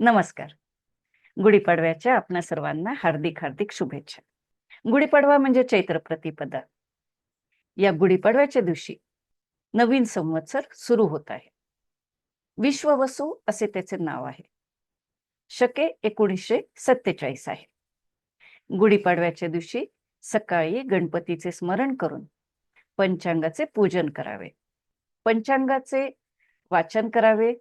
नमस्कार. गुढीपाडव्याच्या आपणा सर्वांना हार्दिक हार्दिक शुभेच्छा. गुढीपाडवा म्हणजे चैत्र प्रतिपदा. या गुढीपाडव्याच्या दिवशी नवीन संवत्सर सुरू होत आहे. विश्ववसू असे त्याचे नाव आहे. शके एकोणीसशे सत्तेचाळीस आहे. गुढीपाडव्याच्या दिवशी सकाळी गणपतीचे स्मरण करून पंचांगाचे पूजन करावे. पंचांगाचे वाचन करावे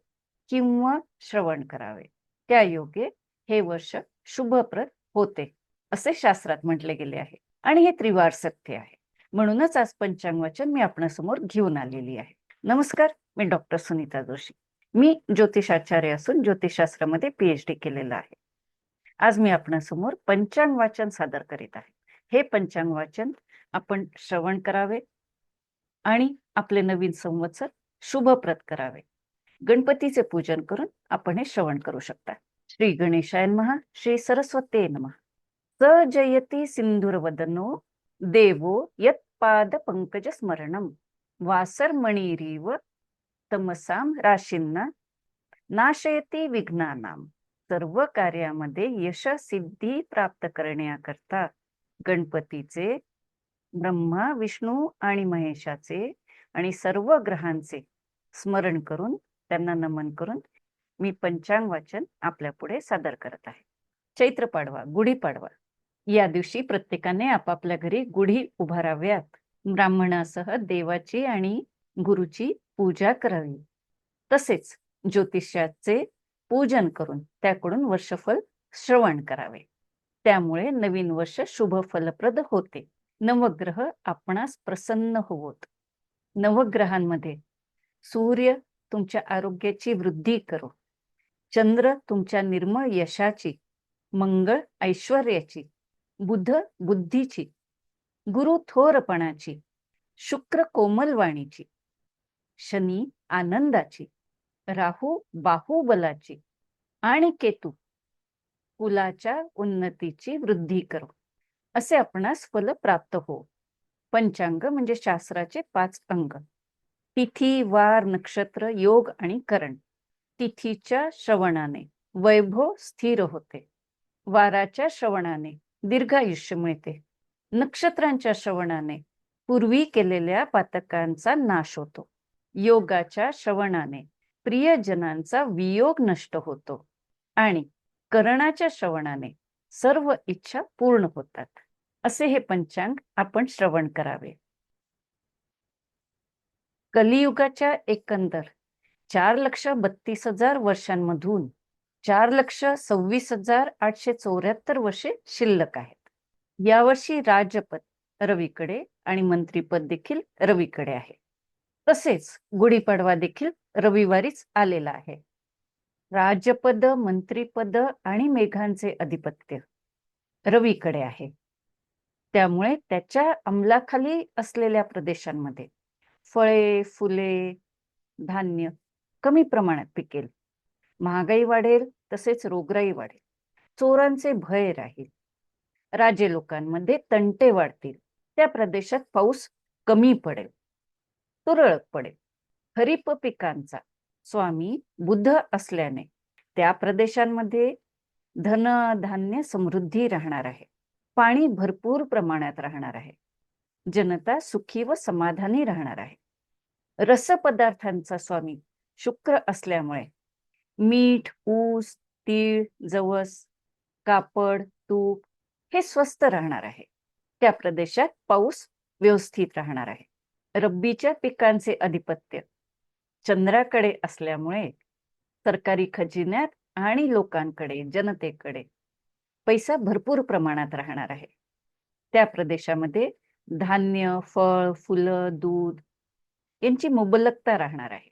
किंवा श्रवण करावे. त्या योगे हे वर्ष शुभप्रद होते असे शास्त्रात म्हटले गेले आहे. आणि हे त्रिवार सत्य आहे. म्हणूनच आज पंचांग वाचन मी आपणासमोर घेऊन आलेली आहे. नमस्कार मी डॉक्टर सुनीता जोशी. मी ज्योतिषाचार्य असून ज्योतिषशास्त्रामध्ये पीएचडी केलेलं आहे. आज मी आपणासमोर पंचांग वाचन सादर करीत आहे. हे पंचांग वाचन आपण श्रवण करावे आणि आपले नवीन संवत्सर शुभप्रद करावे. गणपतीचे पूजन करून आपण हे श्रवण करू शकता. श्री गणेशाय महा श्री सरस्वते नम. स जयती सिंधुरवदनो देवो यत पाद पंकज स्मरणम वासरमणीरीव तमसाम राशींना नाशयती विघ्नानाम. सर्व कार्यामध्ये यश सिद्धी प्राप्त करण्याकरता गणपतीचे ब्रह्मा विष्णू आणि महेशाचे आणि सर्व ग्रहांचे स्मरण करून त्यांना नमन करून मी पंचांग वाचन आपल्या पुढे सादर करत आहे. चैत्र पाडवा गुढी पाडवा. या दिवशी प्रत्येकाने आपापल्या घरी गुढी उभाराव्यात. ब्राह्मणासह देवाची आणि गुरुची पूजा करावी. तसेच ज्योतिष्याचे पूजन करून त्याकडून वर्षफल श्रवण करावे. त्यामुळे नवीन वर्ष शुभ फलप्रद होते. नवग्रह आपणास प्रसन्न होवोत. नवग्रहांमध्ये सूर्य तुमच्या आरोग्याची वृद्धी करो. चंद्र तुमच्या निर्मळ यशाची मंगळ ऐश्वर्याची बुध बुद्धीची गुरु थोरपणाची शुक्र कोमलवाणीची शनी आनंदाची राहू बाहुबलाची आणि केतू कुलाच्या उन्नतीची वृद्धी करो. असे आपणास फल प्राप्त हो. पंचांग म्हणजे शास्त्राचे पाच अंग. तिथी वार नक्षत्र योग आणि करण. तिथीच्या श्रवणाने. वैभव स्थिर होते. वाराच्या श्रवणाने. दीर्घायुष्य मिळते. नक्षत्रांच्या श्रवणाने. पूर्वी केलेल्या पातकांचा नाश होतो. योगाच्या श्रवणाने. प्रियजनांचा वियोग नष्ट होतो. आणि करणाच्या श्रवणाने. सर्व इच्छा पूर्ण होतात. असे हे पंचांग आपण श्रवण करावे. कलियुगाच्या एकंदर. चार लक्ष बत्तीस हजार वर्षांमधून. चार लक्ष सव्वीस हजार आठशे चौऱ्याहत्तर वर्षे शिल्लक आहेत. यावर्षी राजपद रवीकडे आणि मंत्रीपद देखील रवीकडे आहे. तसेच गुढीपाडवा देखील रविवारीच आलेला आहे. राजपद मंत्रीपद आणि मेघांचे अधिपत्य रवीकडे आहे. त्यामुळे त्याच्या अंमलाखाली असलेल्या प्रदेशांमध्ये फळे फुले धान्य कमी प्रमाणात पिकेल. महागाई वाढेल तसेच रोगराई वाढेल. चोरांचे भय राहील. राजे लोकांमध्ये तंटे वाढतील. त्या प्रदेशात पाऊस कमी पडेल. तुरळक पडेल. खरीप पिकांचा स्वामी बुद्ध असल्याने त्या प्रदेशांमध्ये धन धान्य समृद्धी राहणार आहे. पाणी भरपूर प्रमाणात राहणार आहे. जनता सुखी व समाधानी राहणार आहे. रसपदार्थांचा स्वामी शुक्र असल्यामुळे मीठ ऊस तीळ जवस कापड तूप हे स्वस्त राहणार आहे. त्या प्रदेशात पाऊस व्यवस्थित राहणार आहे. रब्बीच्या पिकांचे अधिपत्य चंद्राकडे असल्यामुळे सरकारी खजिन्यात आणि लोकांकडे जनतेकडे पैसा भरपूर प्रमाणात राहणार आहे. त्या प्रदेशामध्ये धान्य फळ फुलं दूध यांची मुबलकता राहणार आहे.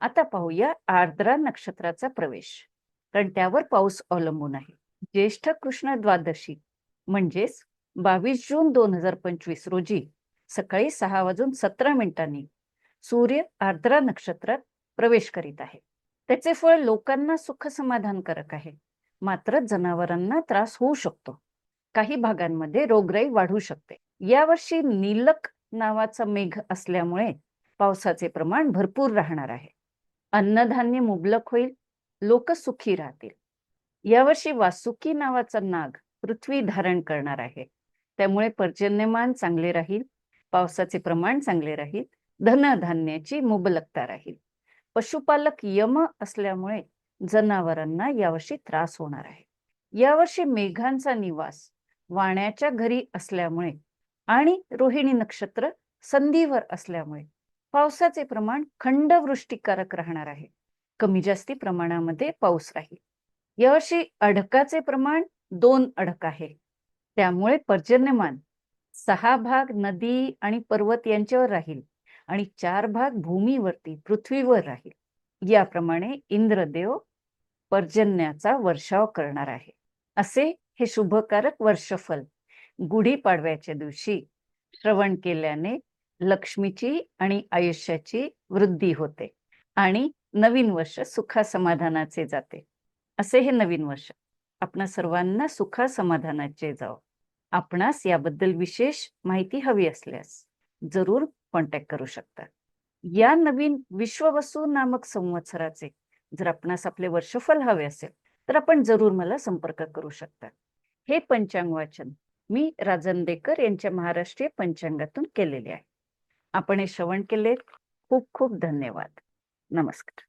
आता पाहूया आर्द्रा नक्षत्राचा प्रवेश. कारण त्यावर पाऊस अवलंबून आहे. ज्येष्ठ कृष्ण द्वादशी म्हणजेच बावीस जून दोन हजार पंचवीस रोजी सकाळी सहा वाजून सतरा मिनिटांनी सूर्य आर्द्रा नक्षत्रात प्रवेश करीत आहे. त्याचे फळ लोकांना सुख समाधानकारक आहे. मात्र जनावरांना त्रास होऊ शकतो. काही भागांमध्ये रोगराई वाढू शकते. यावर्षी नीलक नावाचा मेघ असल्यामुळे पावसाचे प्रमाण भरपूर राहणार आहे. अन्नधान्य मुबलक होईल लोक सुखी राहतील. यावर्षी वासुकी नावाचा नाग पृथ्वी धारण करणार आहे. त्यामुळे पर्जन्यमान चांगले राहील पावसाचे प्रमाण चांगले राहील धनधान्याची मुबलकता राहील. पशुपालक यम असल्यामुळे जनावरांना यावर्षी त्रास होणार आहे. यावर्षी मेघांचा निवास वाण्याच्या घरी असल्यामुळे आणि रोहिणी नक्षत्र संधीवर असल्यामुळे पावसाचे प्रमाण खंडवृष्टीकारक राहणार आहे. कमी जास्ती प्रमाणामध्ये पाऊस राहील. यावर्षी अडकाचे प्रमाण दोन अडक आहे. त्यामुळे पर्जन्यमान सहा भाग नदी आणि पर्वत यांच्यावर राहील आणि चार भाग भूमीवरती पृथ्वीवर राहील. याप्रमाणे इंद्रदेव पर्जन्याचा वर्षाव करणार आहे. असे हे शुभकारक वर्षफल गुढीपाडव्याच्या दिवशी श्रवण केल्याने लक्ष्मीची आणि आयुष्याची वृद्धी होते आणि नवीन वर्ष सुखा समाधानाचे जाते. असे हे नवीन वर्ष. आपणा सर्वांना सुखा समाधानाचे आपणास याबद्दल विशेष माहिती हवी असल्यास जरूर कॉन्टॅक्ट करू शकता. या नवीन विश्ववसू नामक संवत्सराचे जर आपणास आपले वर्षफल हवे असेल तर आपण जरूर मला संपर्क करू शकता. हे पंचांग वाचन मी राजनदेकर यांच्या महाराष्ट्रीय पंचांगातून केलेले आहे. आपण हे श्रवण केले खूप खूप धन्यवाद. नमस्कार.